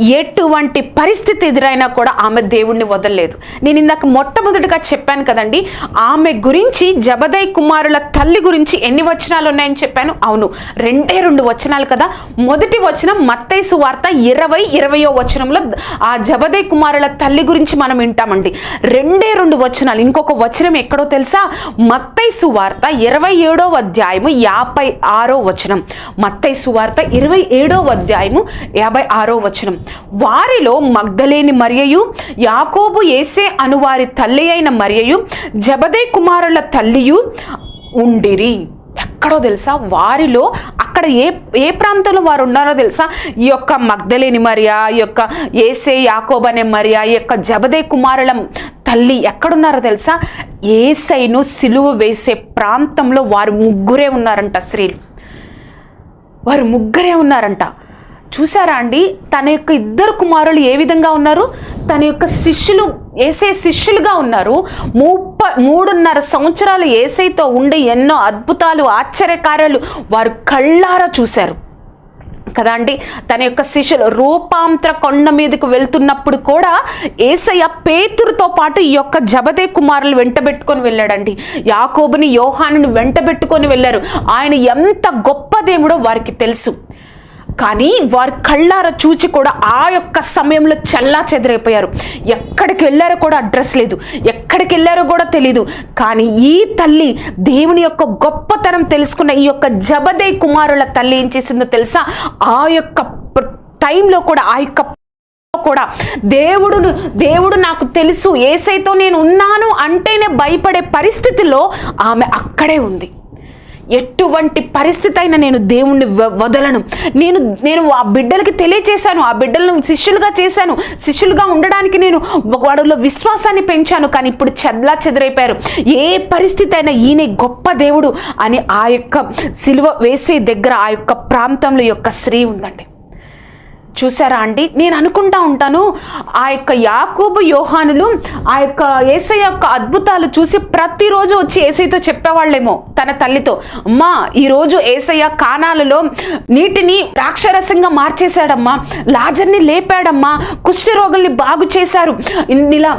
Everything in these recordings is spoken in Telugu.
ఎటువంటి పరిస్థితి ఎదురైనా కూడా ఆమె దేవుణ్ణి వదలలేదు. నేను ఇందాక మొట్టమొదటిగా చెప్పాను కదండి ఆమె గురించి జబదయ్ కుమారుల తల్లి గురించి ఎన్ని వచనాలు ఉన్నాయని చెప్పాను? అవును రెండే రెండు వచనాలు కదా. మొదటి వచనం మత్తైసు వార్త ఇరవై ఇరవయో వచనంలో ఆ జబదయ్ కుమారుల తల్లి గురించి మనం వింటామండి. రెండే రెండు వచనాలు. ఇంకొక వచనం ఎక్కడో తెలుసా? మత్తైసు వార్త ఇరవై ఏడో అధ్యాయము యాభై ఆరో వచనం. మత్తైసు వార్త ఇరవై ఏడో అధ్యాయము యాభై ఆరో వచనం. వారిలో మగ్ధలేని మరియయు యాకోబు ఏసే అను వారి తల్లి అయిన మరియయు జబదే కుమారుల తల్లియు ఉండిరి. ఎక్కడో తెలుసా? వారిలో అక్కడ ఏ ఏ ప్రాంతంలో వారు ఉన్నారో తెలుసా? ఈ యొక్క మగ్ధలేని మరియా ఈ యొక్క ఏసే యాకోబ్ అనే మరియా ఈ యొక్క జబదే కుమారుల తల్లి ఎక్కడున్నారో తెలుసా? ఏసైను సిలువ వేసే ప్రాంతంలో వారు ముగ్గురే ఉన్నారంట స్త్రీలు. వారు ముగ్గురే ఉన్నారంట. చూసారా అండి? తన యొక్క ఇద్దరు కుమారులు ఏ విధంగా ఉన్నారు? తన యొక్క శిష్యులు ఏసే శిష్యులుగా ఉన్నారు. ముప్ప మూడున్నర సంవత్సరాలు ఏసైతో ఉండే ఎన్నో అద్భుతాలు ఆశ్చర్యకార్యాలు వారు కళ్ళారా చూశారు. కదా అండి? తన యొక్క శిష్యులు రూపాంతర కొండ మీదకు వెళ్తున్నప్పుడు కూడా ఏసయ్య పేతురుతో పాటు ఈ యొక్క జబదే కుమారులు వెంటబెట్టుకొని వెళ్ళాడండి. యాకోబుని యోహానుని వెంటబెట్టుకొని వెళ్ళారు. ఆయన ఎంత గొప్ప దేవుడో వారికి తెలుసు. కానీ వారు కళ్ళార చూచి కూడా ఆ యొక్క సమయంలో చల్లా చెదిరైపోయారు. ఎక్కడికి వెళ్ళారో కూడా అడ్రస్ లేదు. ఎక్కడికి వెళ్ళారో కూడా తెలీదు. కానీ ఈ తల్లి దేవుని యొక్క గొప్పతనం తెలుసుకున్న ఈ యొక్క జబదే కుమారుల తల్లి ఏం చేసిందో తెలుసా? ఆ యొక్క టైంలో కూడా ఆ యొక్క కూడా దేవుడును దేవుడు నాకు తెలుసు ఏసైతో నేను ఉన్నాను అంటేనే భయపడే పరిస్థితిలో ఆమె అక్కడే ఉంది. ఎటువంటి పరిస్థితి అయినా నేను దేవుణ్ణి వదలను. నేను నేను ఆ బిడ్డలకి తెలియచేశాను ఆ బిడ్డలను శిష్యులుగా చేశాను. శిష్యులుగా ఉండడానికి నేను వాడిలో విశ్వాసాన్ని పెంచాను కానీ ఇప్పుడు చెదలా చెదిరైపోయారు. ఏ పరిస్థితి అయినా ఈయన గొప్ప దేవుడు అని ఆ యొక్క సిలువ వేసే దగ్గర ఆ యొక్క ప్రాంతంలో యొక్క స్త్రీ ఉందండి. చూసారా అండి? నేను అనుకుంటా ఉంటాను ఆ యొక్క యాకూబు యోహానులు ఆ యొక్క ఏసై యొక్క అద్భుతాలు చూసి ప్రతిరోజు వచ్చి ఏసైతో చెప్పేవాళ్ళేమో తన తల్లితో. అమ్మా ఈరోజు ఏసయ్య కానాలలో నీటిని రాక్షరసంగా మార్చేశాడమ్మా లాజర్ని లేపాడమ్మా కుష్ఠరోగుల్ని బాగు చేశారు. ఇలా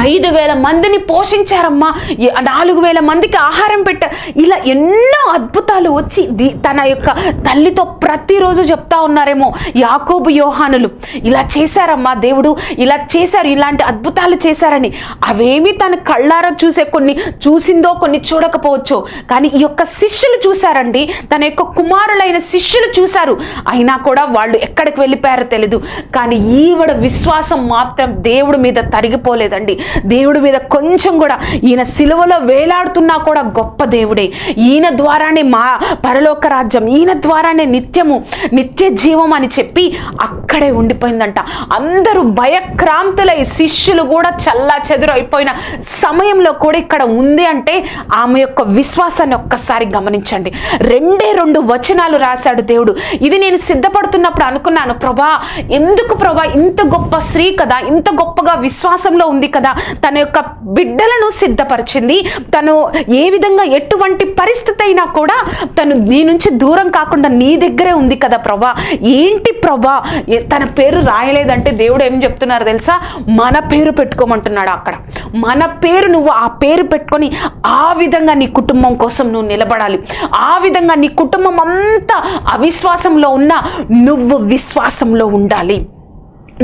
ఐదు వేల మందిని పోషించారమ్మా. నాలుగు వేల మందికి ఆహారం పెట్టారు ఇలా ఎన్నో అద్భుతాలు వచ్చి ది- తన యొక్క తల్లితో ప్రతిరోజు చెప్తా ఉన్నారేమో యాకోబు యోహానులు. ఇలా చేశారమ్మా దేవుడు ఇలా చేశారు ఇలాంటి అద్భుతాలు చేశారని. అవేమి తన కళ్ళారా చూసే కొన్ని చూసిందో కొన్ని చూడకపోవచ్చు. కానీ ఈ యొక్క శిష్యులు చూశారండి. తన యొక్క కుమారులైన శిష్యులు చూశారు. అయినా కూడా వాళ్ళు ఎక్కడికి వెళ్ళిపోయారో తెలీదు. కానీ ఈవిడ విశ్వాసం మాత్రం దేవుడి మీద తరిగిపోలేదండి. దేవుడి మీద కొంచెం కూడా ఈయన సిలువలో వేలాడుతున్నా కూడా గొప్ప దేవుడే. ఈయన ద్వారానే మా పరలోక రాజ్యం ఈయన ద్వారానే నిత్యము నిత్య జీవం అని చెప్పి అక్కడే ఉండిపోయిందంట. అందరూ భయక్రాంతులై శిష్యులు కూడా చల్లా చెదురైపోయిన సమయంలో కూడా ఇక్కడ ఉంది అంటే ఆమె యొక్క విశ్వాసాన్ని ఒక్కసారి గమనించండి. రెండే రెండు వచనాలు రాశాడు దేవుడు. ఇది నేను సిద్ధపడుతున్నప్పుడు అనుకున్నాను ప్రభా ఎందుకు ప్రభా ఇంత గొప్ప స్త్రీ కదా ఇంత గొప్పగా విశ్వాసంలో ఉంది కదా తన యొక్క బిడ్డలను సిద్ధపరిచింది. తను ఏ విధంగా ఎటువంటి పరిస్థితి అయినా కూడా తను నీ నుంచి దూరం కాకుండా నీ దగ్గరే ఉంది కదా ప్రభా. ఏంటి ప్రభా? తన పేరు రాయలేదంటే దేవుడు ఏం చెప్తున్నారు తెలుసా? మన పేరు పెట్టుకోమంటున్నాడు అక్కడ. మన పేరు నువ్వు ఆ పేరు పెట్టుకొని ఆ విధంగా నీ కుటుంబం కోసం నువ్వు నిలబడాలి. ఆ విధంగా నీ కుటుంబం అంతా అవిశ్వాసంలో ఉన్నా నువ్వు విశ్వాసంలో ఉండాలి.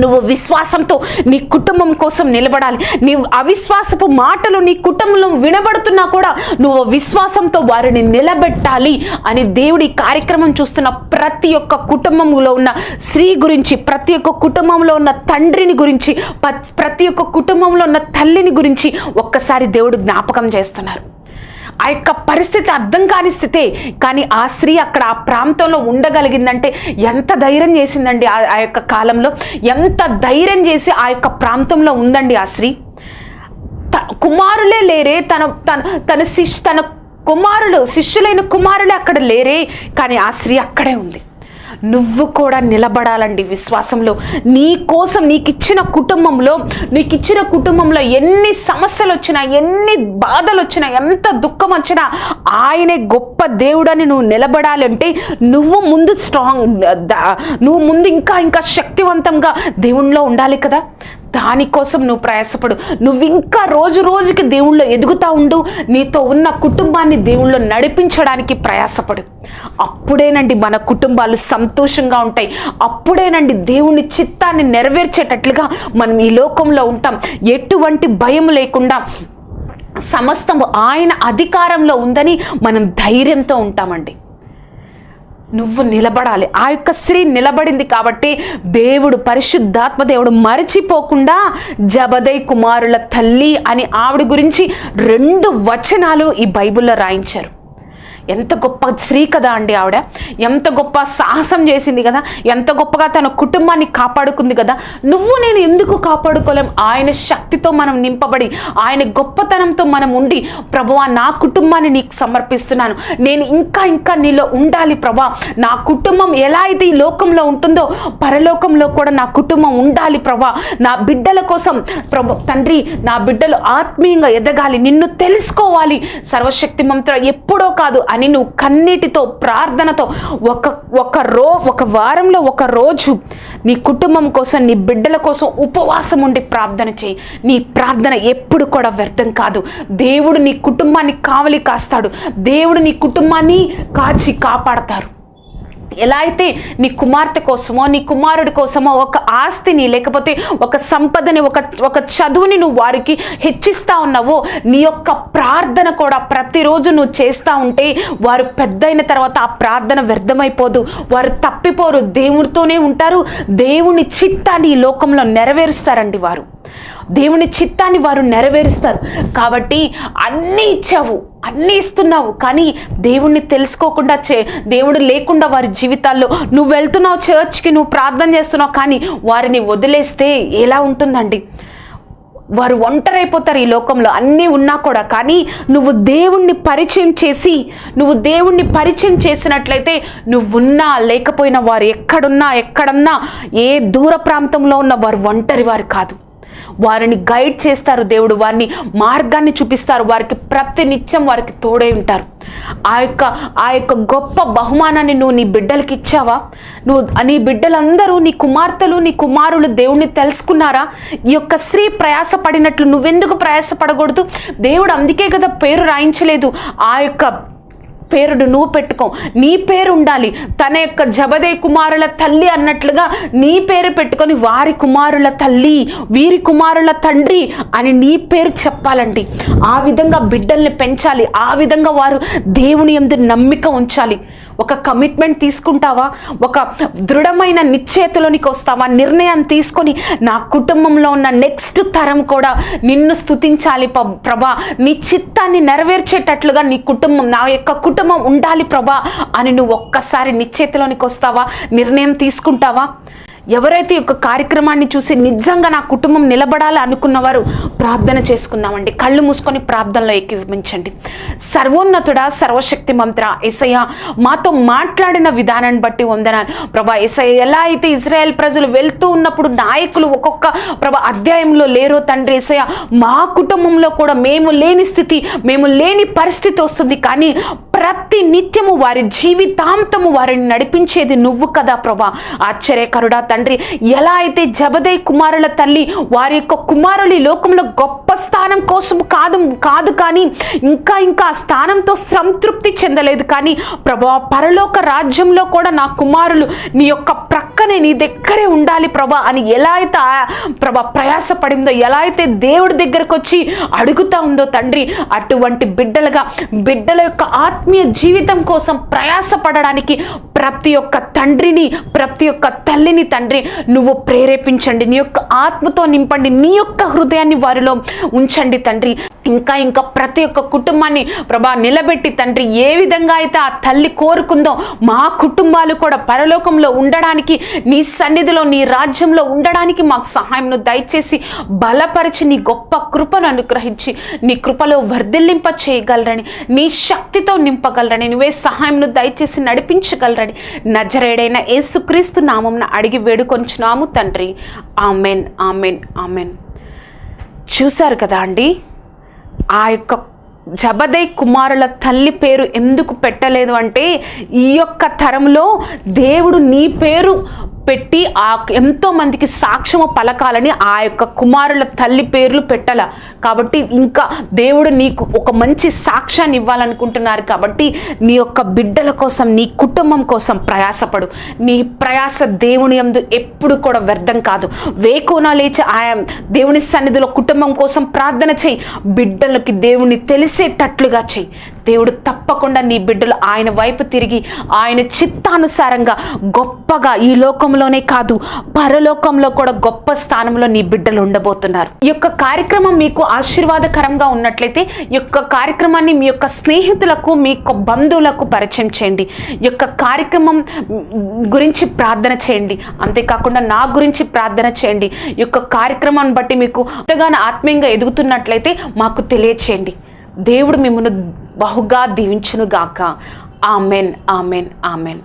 నువ్వు విశ్వాసంతో నీ కుటుంబం కోసం నిలబడాలి. నీ అవిశ్వాసపు మాటలు నీ కుటుంబంలో వినబడుతున్నా కూడా నువ్వు విశ్వాసంతో వారిని నిలబెట్టాలి అని దేవుడి కార్యక్రమం చూస్తున్న ప్రతి ఒక్క కుటుంబంలో ఉన్న స్త్రీ గురించి ప్రతి ఒక్క కుటుంబంలో ఉన్న తండ్రిని గురించి ప్రతి ఒక్క కుటుంబంలో ఉన్న తల్లిని గురించి ఒక్కసారి దేవుడు జ్ఞాపకం చేస్తున్నారు. ఆ యొక్క పరిస్థితి అర్థం కాని స్థితే కానీ ఆ స్త్రీ అక్కడ ఆ ప్రాంతంలో ఉండగలిగిందంటే ఎంత ధైర్యం చేసిందండి ఆ ఆ యొక్క కాలంలో? ఎంత ధైర్యం చేసి ఆ యొక్క ప్రాంతంలో ఉందండి ఆ స్త్రీ? త- కుమారులే లేరే తన తన తన శిష్ తన కుమారులు శిష్యులైన కుమారులే అక్కడ లేరే కానీ ఆ స్త్రీ అక్కడే ఉంది. నువ్వు కూడా నిలబడాలండి విశ్వాసంలో. నీ కోసం నీకు ఇచ్చిన కుటుంబంలో నీకు ఇచ్చిన కుటుంబంలో ఎన్ని సమస్యలు వచ్చినా ఎన్ని బాధలు వచ్చినా ఎంత దుఃఖం వచ్చినా ఆయనే గొప్ప దేవుడని నువ్వు నిలబడాలంటే నువ్వు ముందు స్ట్రాంగ్ నువ్వు ముందు ఇంకా ఇంకా శక్తివంతంగా దేవుణ్ణిలో ఉండాలి కదా. దానికోసం నువ్వు ప్రయాసపడు. నువ్వు ఇంకా రోజు రోజుకి దేవుళ్ళో ఎదుగుతూ ఉండు. నీతో ఉన్న కుటుంబాన్ని దేవుళ్ళో నడిపించడానికి ప్రయాసపడు. అప్పుడేనండి మన కుటుంబాలు సంతోషంగా ఉంటాయి. అప్పుడేనండి దేవుని చిత్తాన్ని నెరవేర్చేటట్లుగా మనం ఈ లోకంలో ఉంటాం. ఎటువంటి భయం లేకుండా సమస్తము ఆయన అధికారంలో ఉందని మనం ధైర్యంతో ఉంటామండి. నువ్వు నిలబడాలి. ఆ యొక్క స్త్రీ నిలబడింది కాబట్టి దేవుడు పరిశుద్ధాత్మ దేవుడు మరచిపోకుండా జబదై కుమారుల తల్లి అని ఆవిడ గురించి రెండు వచనాలు ఈ బైబిల్లో రాయించారు. ఎంత గొప్ప స్త్రీ కదా అండి ఆవిడ. ఎంత గొప్ప సాహసం చేసింది కదా. ఎంత గొప్పగా తన కుటుంబాన్ని కాపాడుకుంది కదా. నువ్వు నేను ఎందుకు కాపాడుకోలేం? ఆయన శక్తితో మనం నింపబడి ఆయన గొప్పతనంతో మనం ఉండి ప్రభువా నా కుటుంబాన్ని నీకు సమర్పిస్తున్నాను. నేను ఇంకా ఇంకా నీలో ఉండాలి ప్రభా. నా కుటుంబం ఎలా అయితే ఈ లోకంలో ఉంటుందో పరలోకంలో కూడా నా కుటుంబం ఉండాలి ప్రభా. నా బిడ్డల కోసం ప్రభు తండ్రి నా బిడ్డలు ఆత్మీయంగా ఎదగాలి. నిన్ను తెలుసుకోవాలి. సర్వశక్తి మంత్ర ఎప్పుడో కాదు కానీ నువ్వు కన్నీటితో ప్రార్థనతో ఒక ఒక రో ఒక వారంలో ఒక రోజు నీ కుటుంబం కోసం నీ బిడ్డల కోసం ఉపవాసం ఉండి ప్రార్థన చేయి. నీ ప్రార్థన ఎప్పుడు కూడా వ్యర్థం కాదు. దేవుడు నీ కుటుంబాన్ని కావలి కాస్తాడు. దేవుడు నీ కుటుంబాన్ని కాచి కాపాడతారు. ఎలా అయితే నీ కుమార్తె కోసమో నీ కుమారుడి కోసమో ఒక ఆస్తిని లేకపోతే ఒక సంపదని ఒక ఒక చదువుని నువ్వు వారికి హెచ్చిస్తా ఉన్నావో నీ యొక్క ప్రార్థన కూడా ప్రతిరోజు నువ్వు చేస్తూ ఉంటే వారు పెద్దయిన తర్వాత ఆ ప్రార్థన వ్యర్థమైపోదు. వారు తప్పిపోరు. దేవుడితోనే ఉంటారు. దేవుని చిత్తాన్ని ఈ లోకంలో నెరవేరుస్తారండి వారు. దేవుని చిత్తాన్ని వారు నెరవేరుస్తారు. కాబట్టి అన్నీ ఇచ్చావు అన్నీ ఇస్తున్నావు కానీ దేవుణ్ణి తెలుసుకోకుండా చే దేవుడు లేకుండా వారి జీవితాల్లో నువ్వు వెళ్తున్నావు చర్చ్కి నువ్వు ప్రార్థన చేస్తున్నావు కానీ వారిని వదిలేస్తే ఎలా ఉంటుందండి? వారు ఒంటరైపోతారు ఈ లోకంలో అన్నీ ఉన్నా కూడా కానీ నువ్వు దేవుణ్ణి పరిచయం చేసి నువ్వు దేవుణ్ణి పరిచయం చేసినట్లయితే నువ్వున్నా లేకపోయినా వారు ఎక్కడున్నా ఎక్కడన్నా ఏ దూర ప్రాంతంలో ఉన్న వారు ఒంటరి వారు కాదు. వారిని గైడ్ చేస్తారు దేవుడు వారిని మార్గాన్ని చూపిస్తారు వారికి ప్రతి నిత్యం వారికి తోడై ఉంటారు. ఆ యొక్క ఆ యొక్క గొప్ప బహుమానాన్ని నువ్వు నీ బిడ్డలకి ఇచ్చావా? నువ్వు నీ బిడ్డలందరూ నీ కుమార్తెలు నీ కుమారులు దేవుణ్ణి తెలుసుకున్నారా? ఈ యొక్క స్త్రీ ప్రయాసపడినట్లు నువ్వెందుకు ప్రయాసపడకూడదు దేవుడు అందుకే కదా పేరు రాయించలేదు. ఆ యొక్క పేరుడు నువ్వు పెట్టుకో. నీ పేరు ఉండాలి. తన యొక్క జబదే కుమారుల తల్లి అన్నట్లుగా నీ పేరు పెట్టుకొని వారి కుమారుల తల్లి వీరి కుమారుల తండ్రి అని నీ పేరు చెప్పాలండి ఆ విధంగా బిడ్డల్ని పెంచాలి. ఆ విధంగా వారు దేవుని ఎందు నమ్మిక ఉంచాలి. ఒక కమిట్మెంట్ తీసుకుంటావా? ఒక దృఢమైన నిశ్చేతలోనికి వస్తావా? నిర్ణయం తీసుకొని నా కుటుంబంలో ఉన్న నెక్స్ట్ తరం కూడా నిన్ను స్తుతించాలి ప- ప్రభా. నీ చిత్తాన్ని నెరవేర్చేటట్లుగా నీ కుటుంబం నా యొక్క కుటుంబం ఉండాలి ప్రభా అని నువ్వు ఒక్కసారి నిశ్చేతలోనికి వస్తావా? నిర్ణయం తీసుకుంటావా? ఎవరైతే ఒక యొక్క కార్యక్రమాన్ని చూసి నిజంగా నా కుటుంబం నిలబడాలి అనుకున్నవారు ప్రార్థన చేసుకుందామండి. కళ్ళు మూసుకొని ప్రార్థనలో ఎక్కివించండి సర్వోన్నతుడా సర్వశక్తి మంత్ర ఎసయ్య మాతో మాట్లాడిన విధానాన్ని బట్టి వందనాలు. ప్రభా ఎసయ్య ఎలా అయితే ఇజ్రాయెల్ ప్రజలు వెళ్తూ ఉన్నప్పుడు నాయకులు ఒక్కొక్క ప్రభా అధ్యాయంలో లేరో తండ్రి ఎసయ్య మా కుటుంబంలో కూడా మేము లేని స్థితి మేము లేని పరిస్థితి వస్తుంది. కానీ ప్రతి నిత్యము వారి జీవితాంతము వారిని నడిపించేది నువ్వు కదా ప్రభా. ఆశ్చర్యకరుడా తండ్రి ఎలా అయితే జబదై కుమారుల తల్లి వారి యొక్క కుమారులు ఈ లోకంలో గొప్ప స్థానం కోసం కాదు కాదు కానీ ఇంకా ఇంకా స్థానంతో సంతృప్తి చెందలేదు కానీ ప్రభా పరలోక రాజ్యంలో కూడా నా కుమారులు నీ యొక్క ప్రక్కనే నీ దగ్గరే ఉండాలి ప్రభా అని ఎలా అయితే ఆ ప్రభా ప్రయాసపడిందో ఎలా అయితే దేవుడి దగ్గరకు వచ్చి అడుగుతా ఉందో తండ్రి అటువంటి బిడ్డలుగా బిడ్డల యొక్క ఆత్మీయ జీవితం కోసం ప్రయాసపడడానికి ప్రతి ఒక్క తండ్రిని ప్రతి ఒక్క తల్లిని తండ్రి నువ్వు ప్రేరేపించండి. నీ యొక్క ఆత్మతో నింపండి. నీ యొక్క హృదయాన్ని వారిలో ఉంచండి తండ్రి. ఇంకా ఇంకా ప్రతి ఒక్క కుటుంబాన్ని ప్రభా నిలబెట్టి తండ్రి ఏ విధంగా అయితే ఆ తల్లి కోరుకుందో మా కుటుంబాలు కూడా పరలోకంలో ఉండడానికి నీ సన్నిధిలో నీ రాజ్యంలో ఉండడానికి మాకు సహాయంను దయచేసి బలపరిచి నీ గొప్ప కృపను అనుగ్రహించి నీ కృపలో వర్ధిల్లింప చేయగలరని నీ శక్తితో నింపగలరని నువ్వే సహాయంను దయచేసి నడిపించగలరని నజరేడైన యేసుక్రీస్తు నామంన అడిగి వేడుకొంచున్నాము తండ్రి. Amen amen amen. చూశారు కదా అండి? ఆ యొక్క జబదై కుమారుల తల్లి పేరు ఎందుకు పెట్టలేదు అంటే ఈ యొక్క తరంలో దేవుడు నీ పేరు పెట్టి ఆ ఎంతో మందికి సాక్ష్యము పలకాలని ఆ యొక్క కుమారుల తల్లి పేర్లు పెట్టాల. కాబట్టి ఇంకా దేవుడు నీకు ఒక మంచి సాక్ష్యాన్ని ఇవ్వాలనుకుంటున్నారు కాబట్టి నీ యొక్క బిడ్డల కోసం నీ కుటుంబం కోసం ప్రయాసపడు. నీ ప్రయాస దేవుని యందు ఎప్పుడు కూడా వ్యర్థం కాదు. వేకోన లేచి ఆయా దేవుని సన్నిధిలో కుటుంబం కోసం ప్రార్థన చేయి. బిడ్డలకి దేవుని తెలిసేటట్లుగా చేయి. దేవుడు తప్పకుండా నీ బిడ్డలు ఆయన వైపు తిరిగి ఆయన చిత్తానుసారంగా గొప్పగా ఈ లోకంలోనే కాదు పరలోకంలో కూడా గొప్ప స్థానంలో నీ బిడ్డలు ఉండబోతున్నారు. ఈ యొక్క కార్యక్రమం మీకు ఆశీర్వాదకరంగా ఉన్నట్లయితే ఈ యొక్క కార్యక్రమాన్ని మీ యొక్క స్నేహితులకు మీ యొక్క బంధువులకు పరిచయం చేయండి. ఈ యొక్క కార్యక్రమం గురించి ప్రార్థన చేయండి. అంతేకాకుండా నా గురించి ప్రార్థన చేయండి. ఈ యొక్క కార్యక్రమాన్ని బట్టి మీకు ఎంతగానో ఆత్మీయంగా ఎదుగుతున్నట్లయితే మాకు తెలియచేయండి. దేవుడు మిమ్మల్ని బహుగా దీవించును గాక ఆమెన్ ఆమెన్ ఆమెన్.